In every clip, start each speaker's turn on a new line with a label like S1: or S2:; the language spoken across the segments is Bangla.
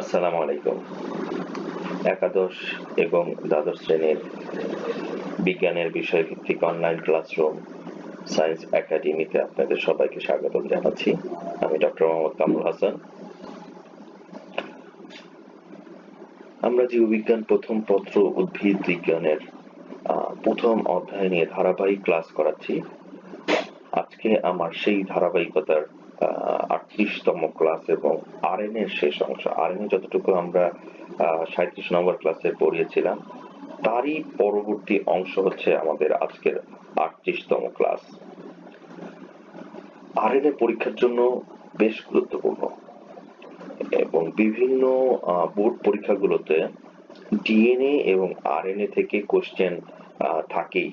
S1: আসসালামু আলাইকুম। একাদশ এবং দ্বাদশ শ্রেণির বিজ্ঞানের বিষয় ভিত্তিক অনলাইন ক্লাসরুম সায়েন্স একাডেমিতে আপনাদের সবাইকে স্বাগত জানাচ্ছি। আমি ডক্টর মোহাম্মদ কামরুল হাসান। আমরা জীববিজ্ঞান প্রথম পত্র উদ্ভিদ বিজ্ঞানের প্রথম অধ্যায় নিয়ে ধারাবাহিক ক্লাস করাচ্ছি। আজকে আমার সেই ধারাবাহিকতার আটত্রিশতম ক্লাস এবং আরএন এর শেষ অংশ। আরএন যতটুকু আমরা সাঁত্রিশ নম্বর ক্লাসে পড়িয়েছিলাম, তারই পরবর্তী অংশ হচ্ছে আমাদের আজকের আটত্রিশতম ক্লাস আরএনএ পরীক্ষার জন্য বেশ গুরুত্বপূর্ণ এবং বিভিন্ন বোর্ড পরীক্ষাগুলোতে ডিএনএ এবং আরএনএ থেকে কোশ্চেন থাকেই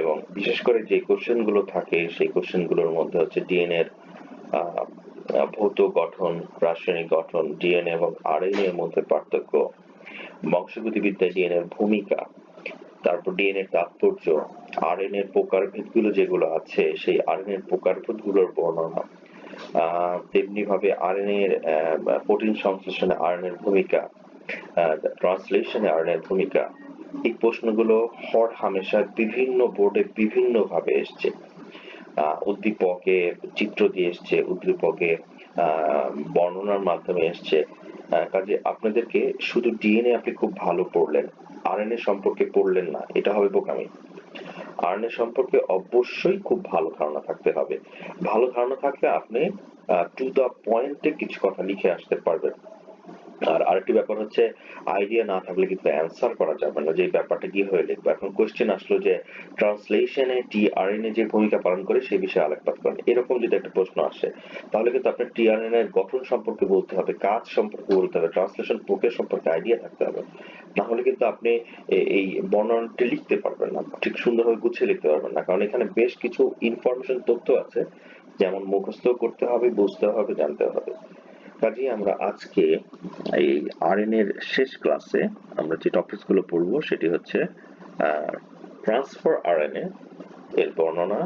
S1: এবং বিশেষ করে যে কোশ্চেনগুলো থাকে, সেই কোশ্চেনগুলোর মধ্যে হচ্ছে ডিএনএ এর ভৌত গঠন, রাসায়নিক গঠন ডিএনএ এবং আরএনএ এর মধ্যে পার্থক্য বংশগতিবিদ্যায় ডিএনএ এর ভূমিকা, তারপর ডিএনএ এর তাৎপর্য আরএনএ এর প্রকারভেদগুলো যেগুলো আছে, সেই আরএনএ এর প্রকারভেদগুলোর বর্ণনা তেমনি ভাবে আরএনএ এর প্রোটিন সংশ্লেষণে আরএনএ এর ভূমিকা ট্রান্সলেশনে আরএনএ এর ভূমিকা, এই প্রশ্নগুলো হর হামেশা বিভিন্ন বোর্ডে বিভিন্ন ভাবে এসছে। উদ্দীপকে চিত্র দিয়ে এসছে, উদ্দীপকে বর্ণনার মাধ্যমে এসছে। কাজে আপনাদেরকে শুধু ডিএনএ আপনি খুব ভালো পড়লেন আরএনএ সম্পর্কে পড়লেন না, এটা হবে বোকামি। আরএনএ সম্পর্কে অবশ্যই খুব ভালো ধারণা থাকতে হবে। ভালো ধারণা থাকলে আপনি টু দা পয়েন্টে কিছু কথা লিখে আসতে পারবেন। আর আরেকটি ব্যাপার হচ্ছে আইডিয়া না থাকলে কিন্তু অ্যান্সার করা যাবে না। যে ব্যাপারটা কি হয়ে লিখবে এখন কোশ্চেন আসলো যে ট্রান্সলেশনে টিআরএনএ যে ভূমিকা পালন করে সেই বিষয়ে আলোকপাত করেন এরকম যদি একটা প্রশ্ন আসে, তাহলে কিন্তু আপনার টিআরএনএ এর গঠন সম্পর্কে বলতে হবে, কাজ সম্পর্কে বলতে হবে ট্রান্সলেশন প্রক্রিয়া সম্পর্কে আইডিয়া থাকতে হবে। না হলে কিন্তু আপনি এই বর্ণনাটি লিখতে পারবেন না, ঠিক সুন্দরভাবে গুছিয়ে লিখতে পারবেন না। কারণ এখানে বেশ কিছু ইনফরমেশন তথ্য আছে, যেমন মুখস্থ করতে হবে, বুঝতে হবে, জানতে হবে। কাজেই আমরা আজকে এই আরএন এর শেষ ক্লাসে আমরা যে টপিকসগুলো পড়ব সেটি হচ্ছে ট্রান্সফার আরএনএ এর বর্ণনা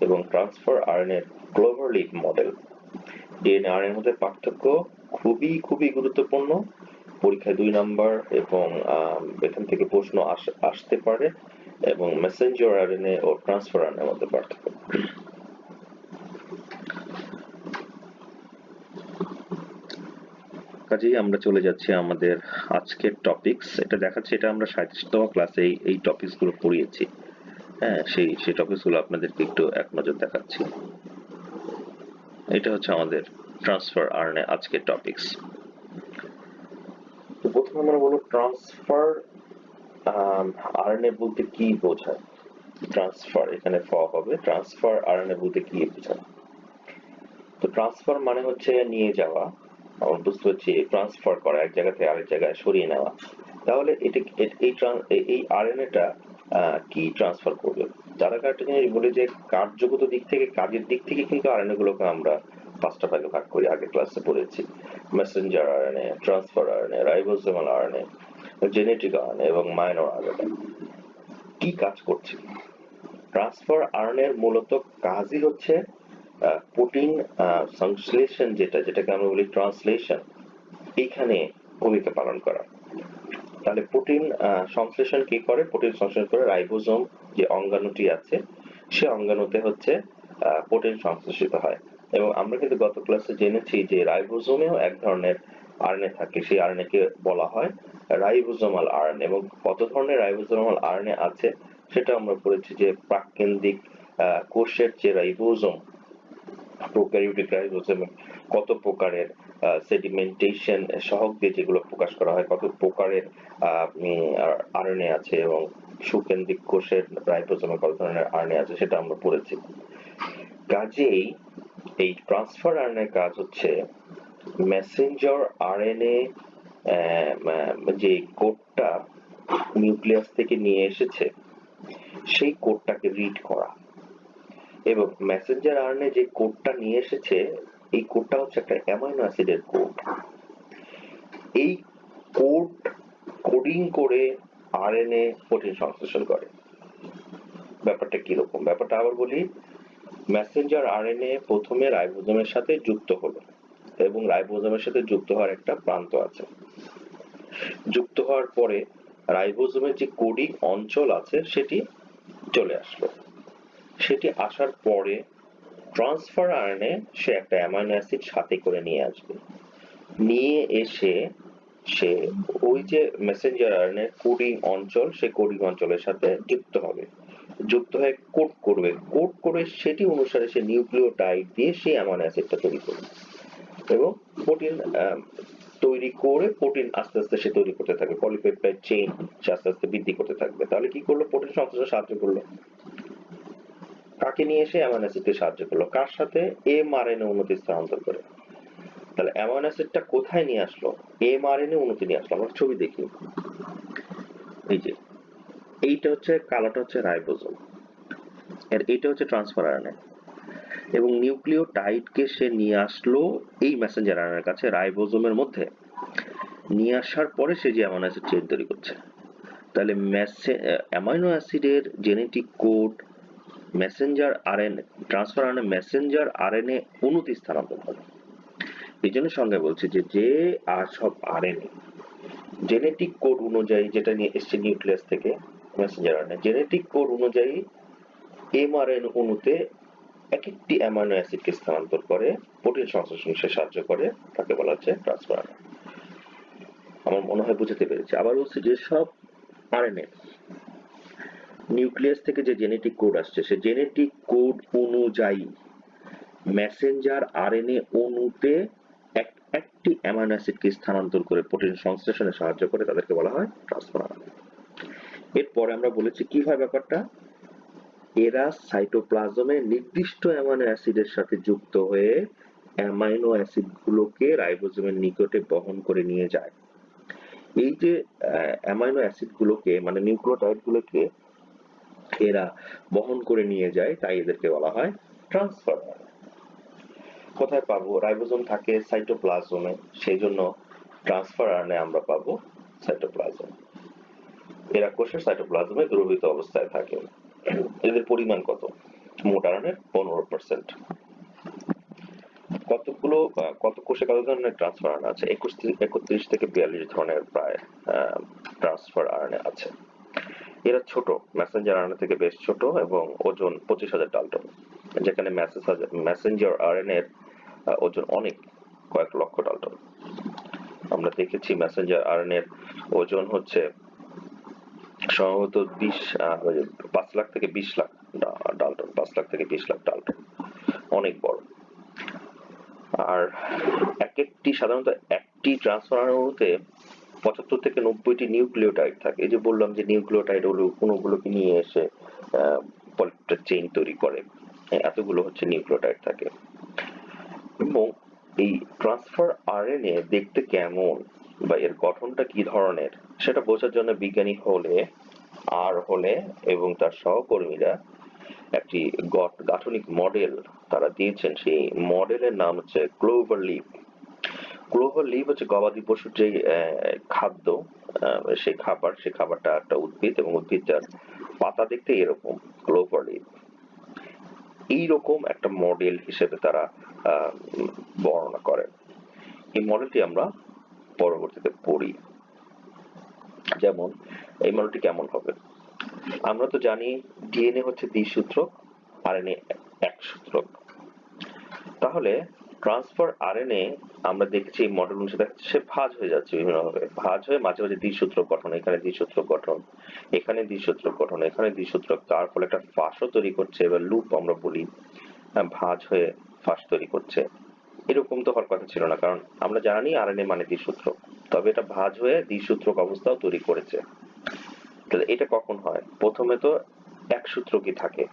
S1: এবং ট্রান্সফার আরএনএ এর ক্লোভার লিভ মডেল ডিএনএ এর মধ্যে পার্থক্য খুবই খুবই গুরুত্বপূর্ণ। পরীক্ষায় দুই নাম্বার এবং এখান থেকে প্রশ্ন আসতে পারে এবং মেসেঞ্জার আরএনএ ও ট্রান্সফার আরএনএ মধ্যে পার্থক্য। কাজেই আমরা চলে যাচ্ছি আমাদের আজকের টপিকস এটা দেখাচ্ছে, এটা আমরা সাঁত্রিশতম ক্লাসে এই এই টপিকসগুলো পড়িয়েছি। হ্যাঁ সেই সেই টপিকসগুলো আপনাদেরকে একটু এক নজর দেখাচ্ছি। এটা হচ্ছে আমাদের ট্রান্সফার আর্নে আজকের টপিকস প্রথমে আমরা বলব ট্রান্সফার আরএনএ বলতে কি বোঝায়? ট্রান্সফার এখানে ফ হবে। ট্রান্সফার আরএনএ বলতে কি বোঝায়? তো ট্রান্সফার মানে হচ্ছে নিয়ে যাওয়া। বুঝতে পারছি ট্রান্সফার করা, এক জায়গা থেকে আরেক জায়গায় সরিয়ে নেওয়া। তাহলে এই, এই- আরএনএটা কি ট্রান্সফার করবে? যারা একটা জিনিস বলে যে কার্যগত দিক থেকে, কাজের দিক থেকে কিন্তু আরএনএ গুলোকে আমরা পাঁচটা ভাগে ভাগ করি আগে ক্লাসে পড়েছি। Messenger RNA transfer RNA ribosomal RNA genetic RNA এবং মাইনর আরএনএ কি কাজ করছে? ট্রান্সফার আরএনএ এর মূলত কাজই হচ্ছে প্রোটিন সংশ্লেষণ যেটা, যেটাকে আমরা বলি ট্রান্সলেশন এইখানে ভূমিকা পালন করা। তাহলে প্রোটিন সংশ্লেষণ কি করে? প্রোটিন সংশ্লেষণ করে রাইবোজোম যে অঙ্গাণুটি আছে, সে অঙ্গাণুতে হচ্ছে প্রোটিন সংশ্লেষিত হয়। এবং আমরা কিন্তু গত ক্লাসে জেনেছি যে রাইবোজোমেও এক ধরনের আরএনএ থাকে, সেই আরএনএ কে বলা হয় রাইবোজোমাল আরএনএ এবং কত ধরনের রাইবোজোমাল আরএনএ আছে, সেটা আমরা পড়েছি যে প্রাককেন্দ্রিক কোষের যে রাইবোজোম প্রোক্যারিওটিক রাইবোজোমে কত প্রকারের সেডিমেন্টেশন সহগ দিয়ে যেগুলো প্রকাশ করা হয়, কত প্রকারের আরএনএ আছে এবং সুকেন্দ্রিক কোষের রাইবোজোমে কত ধরনের আরএনএ আছে সেটা আমরা পড়েছি। কাজেই এই ট্রান্সফার আরএনএ কাজ হচ্ছে মেসেঞ্জার আরএনএ যে কোডটা নিউক্লিয়াস থেকে নিয়ে এসেছে, সেই কোডটাকে রিড করা। এবং মেসেঞ্জার আরএনএ যে কোডটা নিয়ে এসেছে, এই কোডটা হচ্ছে একটা অ্যামাইনো অ্যাসিডের কোড এই কোড কোডিং করে আরএনএ প্রোটিন সংশ্লেষণ করে। ব্যাপারটা কীরকম? ব্যাপারটা আবার বলি মেসেঞ্জার আরএনএ প্রথমে রাইবোজোমের সাথে যুক্ত হলো এবং রাইবোজোমের সাথে যুক্ত হওয়ার একটা প্রান্ত আছে। যুক্ত হওয়ার পরে রাইবোজোমের যে কোডিং অঞ্চল আছে, সেটি চলে আসলো। সেটি আসার পরে ট্রান্সফার আরএনএ সে একটা অ্যামাইনো অ্যাসিড সাথে করে নিয়ে আসবে। নিয়ে এসে সে ওই যে মেসেঞ্জার আরএনএ কোডিং অঞ্চল সেই কোডিং অঞ্চলের সাথে যুক্ত হবে। যুক্ত হয়ে কোড করবে। কোড করে সেটি অনুসারে সে নিউক্লিওটাইড দিয়ে সেই অ্যামাইনো অ্যাসিডটা তৈরি করবে এবং প্রোটিন তৈরি করে প্রোটিন আস্তে আস্তে সে তৈরি করতে থাকবে। পলিপেপটাইড চেইন সে আস্তে আস্তে বৃদ্ধি করতে থাকবে। তাহলে কি করল? প্রোটিন সংশ্লেষে সাহায্য করল। কাকে নিয়ে এসে অ্যামাইনো অ্যাসিডকে সাহায্য করল। কার সাথে? এমআরএনএ উন্নতি স্থানান্তর করে। তাহলে অ্যামাইনো অ্যাসিডটা কোথায় নিয়ে আসলো? এমআরএনএ উন্নতি নিয়ে আসলো। আমরা ছবি দেখি। এই যে, এইটা হচ্ছে, কালারটা হচ্ছে রাইবোজোম। এর এইটা হচ্ছে ট্রান্সফার আরএনএ এবং নিউক্লিওটাইডকে সে নিয়ে আসলো এই মেসেঞ্জার আরএনএর কাছে, রাইবোজোমের মধ্যে। নিয়ে আসার পরে সে যে অ্যামাইনো অ্যাসিড চেইন তৈরি করছে। তাহলে অ্যামাইনো অ্যাসিডের genetic code messenger RNA transfer RNA messenger RNA অনুতি স্থানান্তর করে। এই জন্য সঙ্গে বলছি যে যে আর সব আরএনএ জেনেটিক কোড অনুযায়ী যেটা নিয়ে এসছে নিউক্লিয়াস থেকে মেসেঞ্জার আরএনএ জেনেটিক কোড অনুযায়ী এমআরএনএ অণুতে এক একটি অ্যামাইনো অ্যাসিডকে স্থানান্তর করে প্রোটিন সংশ্লেষণে সে সাহায্য করে, তাকে বলা হচ্ছে ট্রান্সফার আমার মনে হয় বুঝতে পেরেছি। আবার বলছি যে সব আরএনএ নিউক্লিয়াস থেকে যে জেনেটিক কোড আসছে, সে জেনেটিক কোড অনুযায়ী মেসেঞ্জার আরএনএ অণুতে এক, একটি অ্যামাইনো অ্যাসিডকে স্থানান্তর করে প্রোটিন সংশ্লেষণে সাহায্য করে, তাদেরকে বলা হয় ট্রান্সফার এরপরে আমরা বলেছি কি হয় ব্যাপারটা? এরা সাইটোপ্লাজমে নির্দিষ্ট অ্যামাইনো অ্যাসিডের সাথে যুক্ত হয়ে অ্যামাইনো অ্যাসিড গুলোকে রাইবোজোমের নিকটে বহন করে নিয়ে যায়। এই যে অ্যামাইনো অ্যাসিড গুলোকে মানে নিউক্লিওটাইড গুলোকে এরা বহন করে নিয়ে যায়, তাই এদেরকে বলা হয় ট্রান্সফার কোথায় পাবো? রাইবোজোম থাকে সাইটোপ্লাজমে সেই জন্য ট্রান্সফার আরএনএ আমরা পাবো সাইটোপ্লাজম এরা কোষের সাইটোপ্লাজমে দ্রবীভূত অবস্থায় থাকে। এদের পরিমাণ কত? মোট আরএনএর পনেরো পার্সেন্ট কতগুলো কত কোষে কত ধরনের ট্রান্সফার আরএনএ আছে? একুশ একত্রিশ থেকে বিয়াল্লিশ ধরনের প্রায় ট্রান্সফার আরএনএ আছে। এরা ছোট মেসেঞ্জার আরএনএ থেকে বেশ ছোট এবং ওজন পঁচিশ হাজার ডাল্টন যেখানে মেসেঞ্জার আরএনএ এর ওজন অনেক, কয়েক লক্ষ ডাল্টন আমরা দেখেছি মেসেঞ্জার আরএনএ এর ওজন হচ্ছে সম্ভবত বিশ পাঁচ লাখ থেকে বিশ লাখ ডাল্টন পাঁচ লাখ থেকে বিশ লাখ ডাল্টন অনেক বড়। আর এক একটি সাধারণত একটি ট্রান্সফার অণুতে পঁচাত্তর থেকে নব্বইটি নিউক্লিওটাইড থাকে। এই যে বললাম যে নিউক্লিওটাইড অণুগুলোকে নিয়ে এসে পলিপেপটাইড চেইন তৈরি করে। এতগুলো হচ্ছে নিউক্লিওটাইড থাকে। এবং এই ট্রান্সফার আরএনএ দেখতে কেমন বা এর গঠনটা কি ধরনের, সেটা বোঝার জন্য বিজ্ঞানী হলে, আর হলে এবং তার সহকর্মীরা একটি গাঠনিক মডেল তারা দিয়েছেন। সেই মডেলের নাম হচ্ছে ক্লোভার লিভ লিভ হচ্ছে গবাদি পশুর যে খাদ্য সেই খাবার, সেই খাবারটা একটা উদ্ভিদ এবং উদ্ভিদটার পাতা দেখতে এরকম লিভ এইরকম একটা মডেল হিসেবে তারা বর্ণনা করেন। এই মডেলটি আমরা পরবর্তীতে পড়ি। যেমন, এই মডেলটি কেমন হবে? আমরা তো জানি ডিএনএ হচ্ছে দ্বিসূত্রক আরএনএ এক সূত্রক। তাহলে ট্রান্সফার আরএনএ আমরা দেখছি মডেল দেখাচ্ছে সে ভাঁজ হয়ে যাচ্ছে বিভিন্নভাবে। ভাঁজ হয়ে মাঝে মাঝে দ্বিসূত্র গঠন, এখানে দ্বিসূত্র গঠন, এখানে দ্বিসূত্র গঠন, এখানে দ্বিসূত্র তার ফলে একটা ফাঁসও তৈরি করছে, এবার লুপ আমরা বলি ভাঁজ হয়ে ফাঁস তৈরি করছে। এরকম তো হওয়ার কথা ছিল না, কারণ আমরা জানি আরএনএ মানে দ্বিসূত্র। তবে এটা ভাঁজ হয়ে দ্বিসূত্রক অবস্থাও তৈরি করেছে। তাহলে এটা কখন হয়? প্রথমে তো এক সূত্র কি থাকে?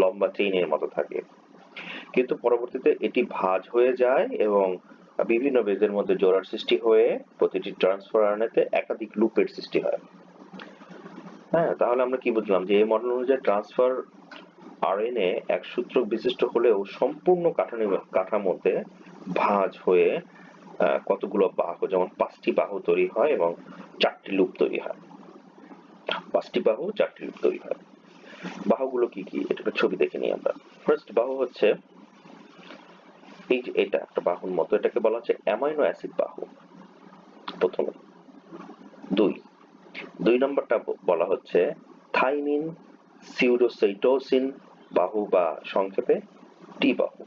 S1: লম্বা চেইনের মতো থাকে। কিন্তু পরবর্তীতে এটি ভাঁজ হয়ে যায় এবং বিভিন্ন বেজের মধ্যে জোড়ার সৃষ্টি হয়ে প্রতিটি ট্রান্সফার আরএনএতে একাধিক লুপের সৃষ্টি হয়। হ্যাঁ তাহলে আমরা কি বুঝলাম যে এই মডেল অনুযায়ী ট্রান্সফার আরএনএ এক সূত্রক বিশিষ্ট হলেও সম্পূর্ণ কাঠামোতে ভাঁজ হয়ে কতগুলো বাহু, যেমন পাঁচটি বাহু তৈরি হয় এবং চারটি লুপ তৈরি হয়। পাঁচটি বাহু, চারটি লুপ তৈরি হয়। বাহুগুলো কি কি? এটা ছবি দেখে নিই আমরা। ফার্স্ট বাহু হচ্ছে এই যে এটা একটা বাহুর মতো, এটাকে বলা হচ্ছে অ্যামাইনো অ্যাসিড বাহু। প্রথমে। দুই। দুই নম্বরটা বলা হচ্ছে থাইমিন সিউডোসাইটোসিন বাহু বা সংক্ষেপে টি বাহু।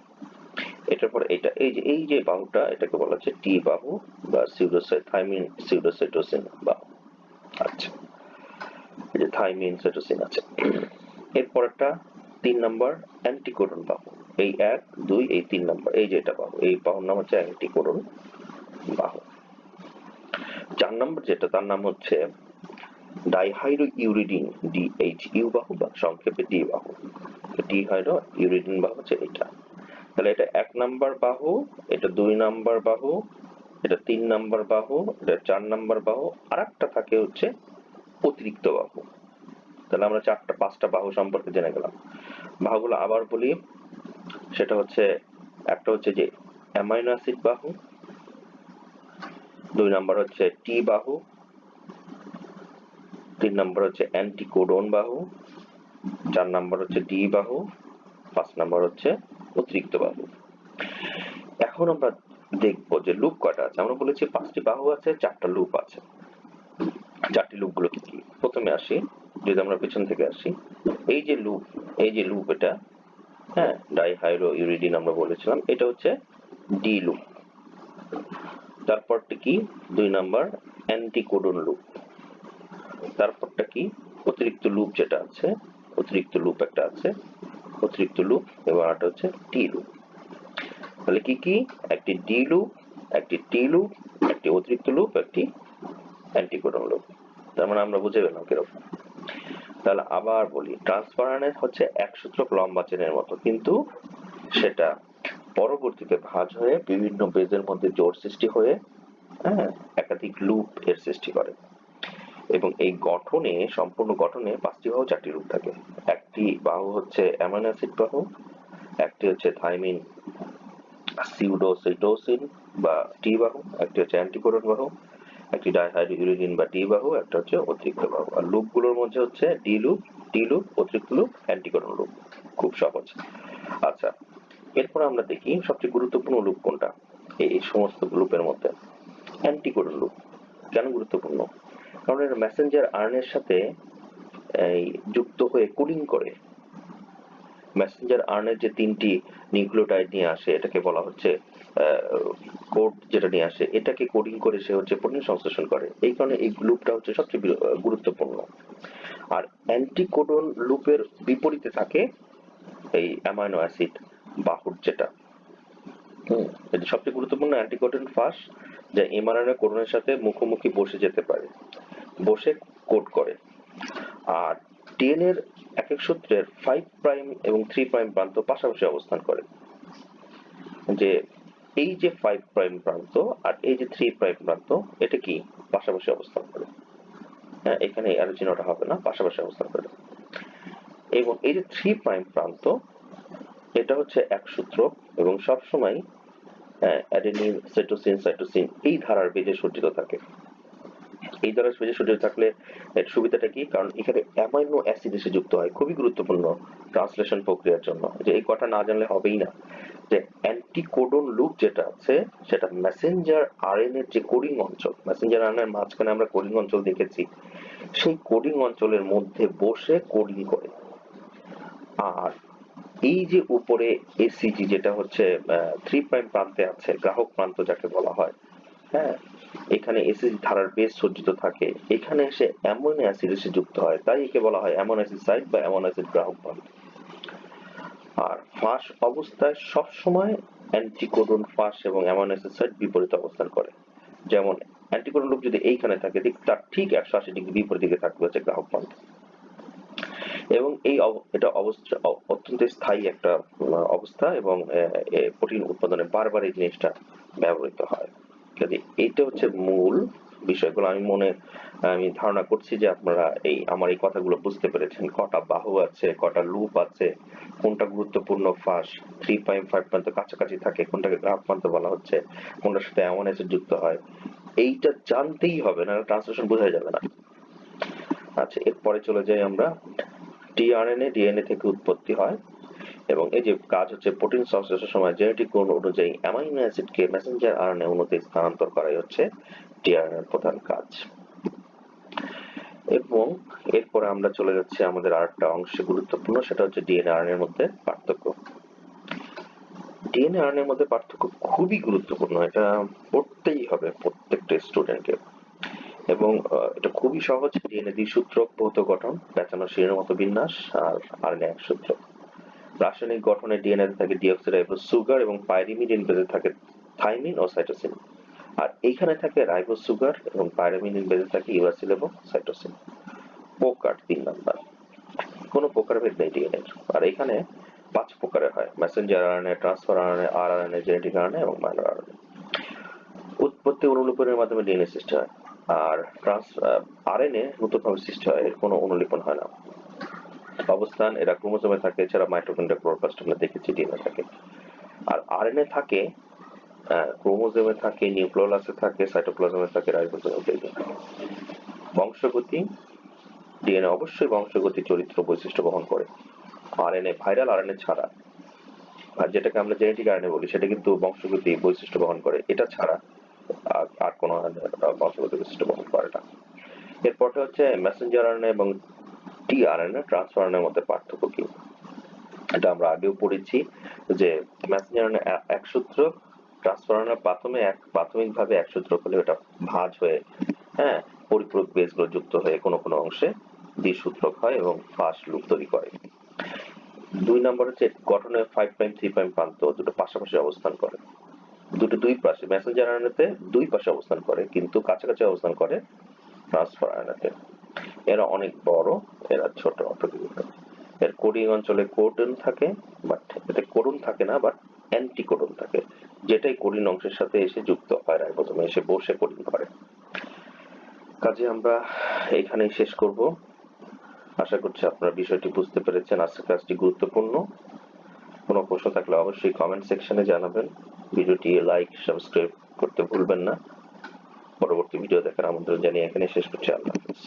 S1: এটার পর এটা, এই যে এই যে বাহুটা, এটাকে বলা হচ্ছে টি বাহু বা থাইমিন সিউডোসাইটোসিন বাহু। আচ্ছা। যে থাইমিন সাইটোসিন আছে। এরপরটা তিন নম্বর অ্যান্টিকোডন বাহু। এই এক, দুই, এই তিন নম্বর, এই যে এটা বাহু এই বাহুর নাম হচ্ছে অ্যান্টিকোডন বাহু। চার নম্বর যেটা, তার নাম হচ্ছে ডাইহাইড্রো ইউরিডিন ডিএইচ ইউ বাহু বা সংক্ষেপে ডি বাহু। ডিহাইড্রো ইউরিডিন বাহু হচ্ছে এটা। তাহলে এটা এক নাম্বার বাহু, এটা দুই নাম্বার বাহু, এটা তিন নাম্বার বাহু, এটা চার নাম্বার বাহু আর একটা থাকে হচ্ছে অতিরিক্ত বাহু। তাহলে আমরা চারটা, পাঁচটা বাহু সম্পর্কে জেনে গেলাম। বাহুগুলো আবার বলি সেটা হচ্ছে, একটা হচ্ছে যে অ্যামাইনো অ্যাসিড বাহু, দুই নাম্বার হচ্ছে টি বাহু, তিন নাম্বার হচ্ছে অ্যান্টিকোডন বাহু, চার নাম্বার হচ্ছে ডি বাহু, পাঁচ নাম্বার হচ্ছে অতিরিক্ত বাহু। এখন আমরা দেখব যে লুপ কয়টা আছে। আমরা বলেছি পাঁচটি বাহু আছে, চারটা লুপ আছে। চারটি লুপগুলো কি? কি প্রথমে আসি, যদি আমরা পেছন থেকে আসি, এই যে লুপ এই যে লুপ এটা হ্যাঁ। ডাইহাইড্রো ইউরিডিন আমরা বলেছিলাম, এটা হচ্ছে ডি লুপ। তারপরটা কি? দুই নাম্বার, অ্যান্টিকোডন লুপ। তারপরটা কি? অতিরিক্ত লুপ যেটা আছে, অতিরিক্ত লুপ একটা আছে, অতিরিক্ত লুপ, এবং আরেকটা হচ্ছে টি লুপ। তাহলে কি কি? একটি ডি লুপ, একটি টি লুপ, একটি অতিরিক্ত লুপ, একটি অ্যান্টিকোডন লুপ। তার মানে আমরা বুঝে গেলাম কীরকম। তাহলে আবার বলি ট্রান্সফারানের হচ্ছে এক সূত্রক লম্বা চেনের মতো, কিন্তু সেটা পরবর্তীতে ভাঁজ হয়ে বিভিন্ন বেজের মধ্যে জোড় সৃষ্টি হয়ে হ্যাঁ একাধিক লুপ এর সৃষ্টি করে। এবং এই গঠনে, সম্পূর্ণ গঠনে পাঁচটি বাহু, চারটি রূপ থাকে। একটি বাহু হচ্ছে অ্যামাইনো অ্যাসিড বাহু, একটি হচ্ছে থাইমিন সিউডোসাইটোসিন বা টি বাহু, একটি হচ্ছে অ্যান্টিকোডন বাহু একটি ডাইহাইড্রোইউরিডিন বা ডি বাহু একটা হচ্ছে অতিরিক্ত বাহু। আর লুপগুলোর মধ্যে হচ্ছে ডি লুপ টি লুপ অতিরিক্ত লুপ অ্যান্টিকোডন লুপ খুব সহজ। আচ্ছা এরপর আমরা দেখি সবচেয়ে গুরুত্বপূর্ণ লুপ কোনটা? এই সমস্ত লুপের মধ্যে। অ্যান্টিকোডন লুপ কেন গুরুত্বপূর্ণ? কারণ এর মেসেঞ্জার আর্নের সাথে, এই, যুক্ত হয়ে কোডিং করে। মেসেঞ্জার আর্নের যে তিনটি নিউক্লিওটাইড নিয়ে আসে, এটাকে বলা হচ্ছে কোড যেটা নিয়ে আসে এটাকে কোডিং করে সে হচ্ছে প্রোটিন সংশ্লেষণ করে। এই কারণে এই লুপটা হচ্ছে সবচেয়ে গুরুত্বপূর্ণ। আর অ্যান্টিকোডন লুপের বিপরীতে থাকে এই অ্যামাইনো অ্যাসিড বাহুর যেটা। হুম, সবচেয়ে গুরুত্বপূর্ণ অ্যান্টিকোডন ফাঁস যা এমআরএনএ কোডনের সাথে মুখোমুখি বসে যেতে পারে বসে কোড করে। আর টিএন এর এক এক সূত্রের ফাইভ প্রাইম এবং থ্রি প্রাইম প্রান্ত পাশাপাশি অবস্থান করে। যে এই যে ফাইভ প্রাইম প্রান্ত আর এই যে থ্রি প্রাইম প্রান্ত, এটা কি? পাশাপাশি অবস্থান করে। হ্যাঁ এখানে আরও চিহ্নটা হবে না, পাশাপাশি অবস্থান করে। এবং এই যে থ্রি প্রাইম প্রান্ত, এটা হচ্ছে এক সূত্র এবং সবসময় অ্যাডেনিন সাইটোসিন সাইটোসিন এই ধারার বেজে সজ্জিত থাকে। এই বেজে সজ্জিত থাকলে এর সুবিধাটা কি? কারণ এখানে অ্যামাইনো অ্যাসিড এসে যুক্ত হয়। খুবই গুরুত্বপূর্ণ ট্রান্সলেশন প্রক্রিয়ার জন্য। যে এই কথা না জানলে হবেই না। যে অ্যান্টিকোডন লুপ যেটা আছে, সেটা মেসেঞ্জার আরএনএর যে কোডিং অঞ্চল মেসেঞ্জার আরএনএর মাঝখানে আমরা কোডিং অঞ্চল দেখেছি, সেই কোডিং অঞ্চলের মধ্যে বসে কোডিং করে। আর এই যে উপরে এসিজি যেটা হচ্ছে থ্রি প্রাইম প্রান্তে আছে, গ্রাহক প্রান্ত যাকে বলা হয় হ্যাঁ এখানে এসিজি ধারার বেশ সজ্জিত থাকে। এখানে এসে অ্যামোনো অ্যাসিড এসে যুক্ত হয়। তাই একে বলা হয় অ্যামোনো অ্যাসিড সাইট বা অ্যামোনো অ্যাসিড গ্রাহক প্রান্ত আর ফাঁস অবস্থায় সবসময় অ্যান্টিকোডন ফাঁস এবং অ্যামোনো অ্যাসিড সাইট বিপরীত অবস্থান করে। যেমন অ্যান্টিকোডন লুপ যদি এইখানে থাকে, ঠিক তার ঠিক একশো আশি ডিগ্রি বিপরীত দিকে থাকবে হচ্ছে গ্রাহক প্রান্ত এবং এই এটা অবস্থা অত্যন্ত স্থায়ী একটা অবস্থা এবং প্রোটিন উৎপাদনে বারবার এই জিনিসটা ব্যবহৃত হয়। কাজে এইটা হচ্ছে মূল বিষয়গুলো। আমি মনে, আমি ধারণা করছি যে আপনারা এই, আমার এই কথাগুলো বুঝতে পেরেছেন। কটা বাহু আছে, কটা লুপ আছে, কোনটা গুরুত্বপূর্ণ ফাঁস থ্রি পয়েন্ট ফাইভ পর্যন্ত কাছাকাছি থাকে, কোনটাকে গ্রাফ প্রান্ত বলা হচ্ছে, কোনটার সাথে এমন এসে যুক্ত হয়। এইটা জানতেই হবে না ট্রান্সলেশন বোঝা যাবে না। আচ্ছা এরপরে চলে যাই আমরা। টিআরএনএ ডিএনএ থেকে উৎপত্তি হয়। এবং এই যে কাজ হচ্ছে প্রোটিন সংশ্লেষের সময় জেনেটিক কোড অনুযায়ী অ্যামাইনো অ্যাসিডকে মেসেঞ্জার আরএনএ অণুতে স্থানান্তর করাই হচ্ছে টিআরএনএর প্রধান কাজ। এবং এরপরে আমরা চলে যাচ্ছি আমাদের আরেকটা অংশে গুরুত্বপূর্ণ, সেটা হচ্ছে ডিএনএ আরএনএর মধ্যে পার্থক্য। ডিএনএ আরএনএর মধ্যে পার্থক্য খুবই গুরুত্বপূর্ণ, এটা পড়তেই হবে প্রত্যেকটা স্টুডেন্টকে। এবং এটা খুবই সহজ, ডিএনএ দ্বিসূত্রক ভৌত গঠন পেঁচানো শিরের মতো বিন্যাস আর আরএনএ এক সূত্র। রাসায়নিক গঠনে ডিএনএ থাকে ডিঅক্সিরাইবোজ সুগার এবং পাইরিমিডিন বেঁধে থাকে থাইমিন ও সাইটোসিন আর এইখানে থাকে রাইবোজ সুগার এবং পাইরিমিডিন বেঁধে থাকে ইউরাসিল এবং সাইটোসিন প্রকার তিন নাম্বার। কোনো প্রকার ভেদ নেই ডিএনএ আর এখানে পাঁচ প্রকারের হয়। Messenger RNA transfer RNA rRNA genetic RNA এবং মাইনর আরএনএ উৎপত্তি অনুলিপনের মাধ্যমে ডিএনএ সৃষ্টি হয়। আর ট্রান্স আরএনএ নতুনভাবে সৃষ্টি হয়। এর কোনো অনুলিপন হয় না। অবস্থান এরা ক্রোমোজোমে থাকে, এছাড়া মাইটোকন্ড্রিয়া ক্লোরোপ্লাস্ট আমরা দেখেছি ডিএনএ থাকে। আর আরএনএ থাকে ক্রোমোজোমে থাকে নিউক্লিওলাসে থাকে, সাইটোপ্লাজমে থাকে, রাইবোজোমে থাকে বংশগতি ডিএনএ অবশ্যই বংশগতি চরিত্র বৈশিষ্ট্য বহন করে। আরএনএ ভাইরাল আরএনএ ছাড়া। আর যেটাকে আমরা জেনেটিক আরএনএ বলি, সেটা কিন্তু বংশগতি বৈশিষ্ট্য বহন করে। এটা ছাড়া আর কোনো বংশগতি বৈশিষ্ট্য বহন করে না। এরপরটা হচ্ছে মেসেঞ্জার আরএনএ এবং টি আরএনএ ট্রান্সফার আরএনএর মধ্যে পার্থক্য কি? এটা আমরা আগেও পড়েছি যে মেসেঞ্জার এক সূত্র ট্রান্সফার আরএনএ প্রাথমে এক, প্রাথমিকভাবে এক সূত্র হলে ওটা ভাঁজ হয়ে হ্যাঁ পরিপূরক বেসগুলো যুক্ত হয়ে কোনো কোনো অংশে দ্বিসূত্রক হয় এবং ফাস্ট লুপ তৈরি করে। দুই নম্বর হচ্ছে গঠনে ফাইভ প্রাইম থ্রি প্রাইম প্রান্ত দুটো পাশাপাশি অবস্থান করে। দুটো দুই পাশে মেসেঞ্জার আরএনএতে দুই পাশে অবস্থান করে, কিন্তু কাছাকাছি অবস্থান করে ট্রান্সফার আরএনএতে এরা অনেক বড়, এরা ছোট অপেক্ষাকৃত এর কোডিং অঞ্চলে কোডন থাকে বাট এতে কোডন থাকে না বাট অ্যান্টি কোডন থাকে, যেটাই কোডিং অংশের সাথে এসে যুক্ত হয় রাইবোজোমে, এসে বসে কোডিং করে। কাজে আমরা এখানেই শেষ করব। আশা করছি আপনারা বিষয়টি বুঝতে পেরেছেন, আজকের কাজটি গুরুত্বপূর্ণ। কোনো প্রশ্ন থাকলে অবশ্যই কমেন্ট সেকশনে জানাবেন। ভিডিওটি লাইক সাবস্ক্রাইব করতে ভুলবেন না। পরবর্তী ভিডিও দেখার আমন্ত্রণ জানিয়ে এখানে শেষ করছি। আল্লাহ হাফিজ।